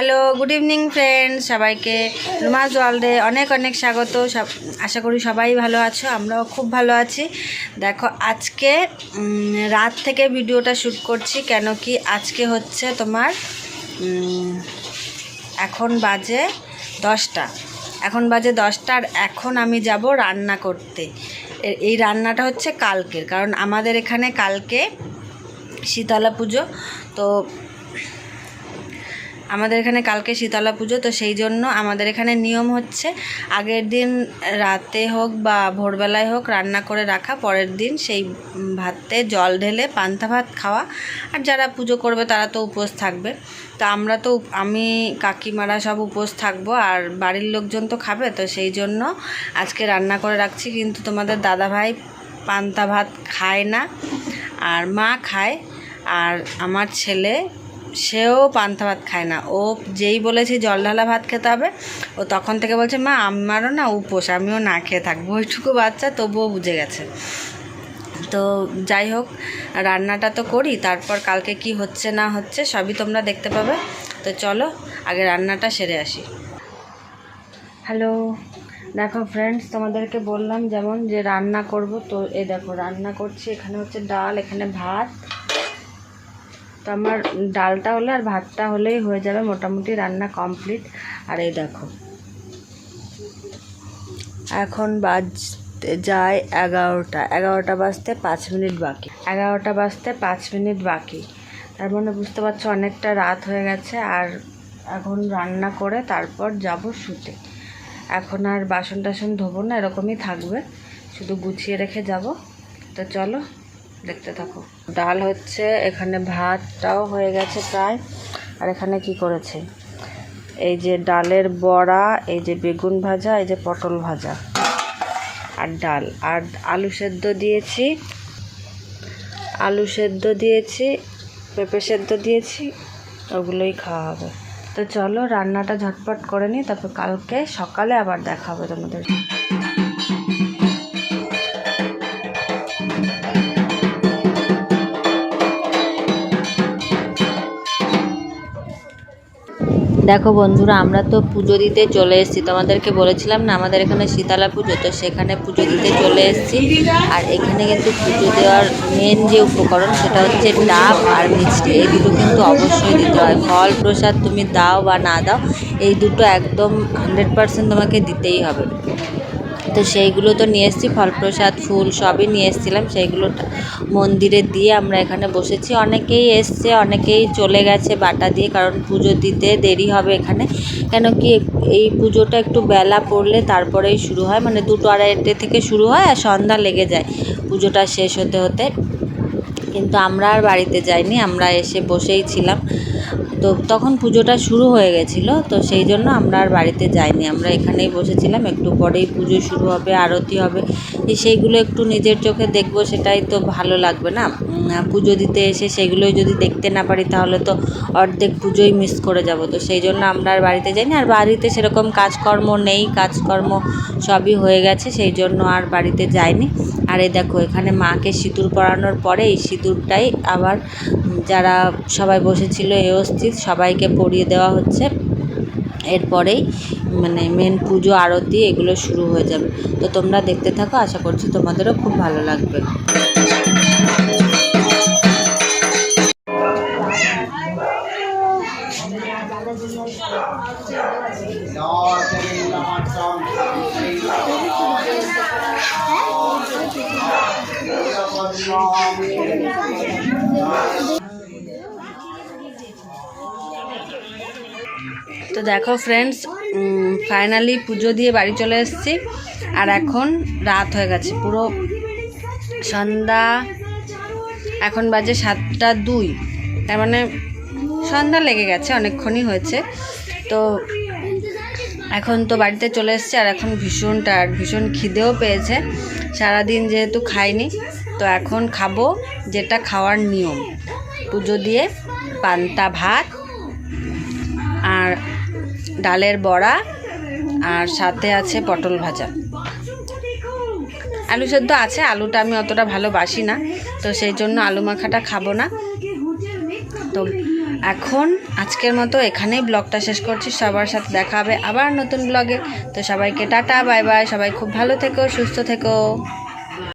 Hello good evening friends সবাইকে রুমাজ ওয়ার্ল্ডে অনেক অনেক স্বাগত। সব, আশা করি সবাই ভালো আছো, আমরাও খুব ভালো আছি। দেখো, আজকে রাত থেকে ভিডিওটা শ্যুট করছি, কেন কি আজকে হচ্ছে তোমার এখন বাজে দশটা। এখন বাজে দশটা আর এখন আমি যাব রান্না করতে। এই রান্নাটা হচ্ছে কালকের, কারণ আমাদের এখানে কালকে শীতলা পুজো, তো আমাদের এখানে কালকে শীতলা পুজো, তো সেই জন্য আমাদের এখানে নিয়ম হচ্ছে আগের দিন রাতে হোক বা ভোরবেলায় হোক রান্না করে রাখা, পরের দিন সেই ভাতে জল ঢেলে পান্তা ভাত খাওয়া। আর যারা পুজো করবে তারা তো উপোস থাকবে। তো আমরা তো আমি, কাকিমারা সব উপোস থাকব আর বাড়ির লোকজন তো খাবে, তো সেই জন্য আজকে রান্না করে রাখছি। কিন্তু তোমাদের দাদা ভাই পান্তা ভাত খায় না, আর মা খায়, আর আমার ছেলে সেও পান্তা ভাত খায় না। ও যেই বলেছে জল ঢালা ভাত খেতে হবে, ও তখন থেকে বলছে, মা, আমারও না উপোস, আমিও না খেয়ে থাকব। ওইটুকু বাচ্চা তবুও বুঝে গেছে। তো যাই হোক, রান্নাটা তো করি, তারপর কালকে কি হচ্ছে না হচ্ছে সবই তোমরা দেখতে পাবে। তো চলো, আগে রান্নাটা সেরে আসি। হ্যালো, দেখো ফ্রেন্ডস তোমাদেরকে বললাম যেমন যে রান্না করব, তো এ দেখো, রান্না করছি, এখানে হচ্ছে ডাল, এখানে ভাত তো আমার ডালটা হলে আর ভাতটা হলেই হয়ে যাবে, মোটামুটি রান্না কমপ্লিট। আর এই দেখো। এখন বাজতে যায় এগারোটা। এগারোটা বাজতে পাঁচ মিনিট বাকি। এগারোটা বাজতে পাঁচ মিনিট বাকি। তার মানে বুঝতে পারছ অনেকটা রাত হয়ে গেছে, আর এখন রান্না করে তারপর যাব শুতে। এখন আর বাসন টাসন ধোবো না, এরকমই থাকবে। শুধু গুছিয়ে রেখে যাব। তো চলো। দেখতে থাকো। ডাল হচ্ছে, এখানে ভাতটাও হয়ে গেছে প্রায়। আর এখানে কি করেছে? এই যে ডালের বড়া, এই যে বেগুন ভাজা, এই যে পটল ভাজা আর ডাল। আর আলু সেদ্ধ দিয়েছি। আলু সেদ্ধ দিয়েছি, পেঁপে সেদ্ধ দিয়েছি, ওগুলোই খাওয়া হবে। তো চলো, রান্নাটা ঝটপট করে নিই, তারপর কালকে সকালে আবার দেখা হবে তোমাদের। দেখো বন্ধুরা, আমরা তো পুজো দিতে চলে এসেছি। তোমাদেরকে বলেছিলাম না, আমাদের এখানে শীতলা পুজো, তো সেখানে পুজো দিতে চলে এসেছি। আর এখানে কিন্তু পুজো দেওয়ার মেন যে উপকরণ, সেটা হচ্ছে ডাব আর মিষ্টি। এই দুটো কিন্তু অবশ্যই দিতে হয়। ফল, প্রসাদ তুমি দাও বা না দাও, এই দুটো একদম হান্ড্রেড পারসেন্ট তোমাকে দিতেই হবে। তো সেইগুলো তো নিয়ে এসেছি ফল প্রসাদ ফুল সবই নিয়ে এসেছিলাম। সেইগুলো মন্দিরে দিয়ে আমরা এখানে বসেছি। অনেকেই এসছে, অনেকেই চলে গেছে বাটা দিয়ে, কারণ পুজো দিতে দেরি হবে এখানে। কেন কি এই পুজোটা একটু বেলা পড়লে তারপরেই শুরু হয়। মানে দুটো আড়াইটে থেকে শুরু হয় আর সন্ধ্যা লেগে যায় পুজোটা শেষ হতে হতে। কিন্তু আমরা আর বাড়িতে যাইনি, আমরা এসে বসেই ছিলাম। তো তখন পুজোটা শুরু হয়ে গেছিল, তো সেই জন্য আমরা আর বাড়িতে যাইনি। আমরা এখানেই বসেছিলাম, একটু পরেই পুজো শুরু হবে, আরতি হবে। সেইগুলো একটু নিজের চোখে দেখব, সেটাই তো ভালো লাগবে না। পুজো দিতে এসে সেগুলোই যদি দেখতে না পারি, তাহলে তো অর্ধেক পুজোই মিস করে যাব। তো সেই জন্য আমরা আর বাড়িতে যাইনি। আর বাড়িতে সেরকম কাজকর্ম নেই, কাজকর্ম সবই হয়ে গেছে, সেই জন্য আর বাড়িতে যাইনি। আর এই দেখো, এখানে মাকে সিঁদুর পরানোর পরে এই সিঁদুরটাই আবার যারা সবাই বসেছিল এ অস্থিত সবাইকে পরিয়ে দেওয়া হচ্ছে। এরপরেই মানে মেন পুজো, আরতি এগুলো শুরু হয়ে যাবে। তো তোমরা দেখতে থাকো, আশা করছি তোমাদেরও খুব ভালো লাগবে। তো দেখো ফ্রেন্ডস ফাইনালি পুজো দিয়ে বাড়ি চলে এসেছি। আর এখন রাত হয়ে গেছে, পুরো সন্ধ্যা, এখন বাজে সাতটা দুই। তার মানে সন্ধ্যা লেগে গেছে, অনেকক্ষণই হয়েছে। তো এখন তো বাড়িতে চলে এসেছে, আর এখন ভীষণ টায়ার্ড ভীষণ খিদেও পেয়েছে। সারাদিন যেহেতু খাইনি, তো এখন খাব যেটা খাওয়ার নিয়ম। পুজো দিয়ে পান্তা ভাত, আর ডালের বড়া আর সাথে আছে পটল ভাজা। আলু সেদ্ধ আছে, আলুটা আমি অতটা ভালোবাসি না, তো সেই জন্য আলু মাখাটা খাব না। তো এখন আজকের মতো এখানেই ব্লগটা শেষ করছি, সবার সাথে দেখা হবে আবার নতুন ব্লগে। তো সবাইকে টাটা, বাই বাই, সবাই খুব ভালো থেকো, সুস্থ থেকো।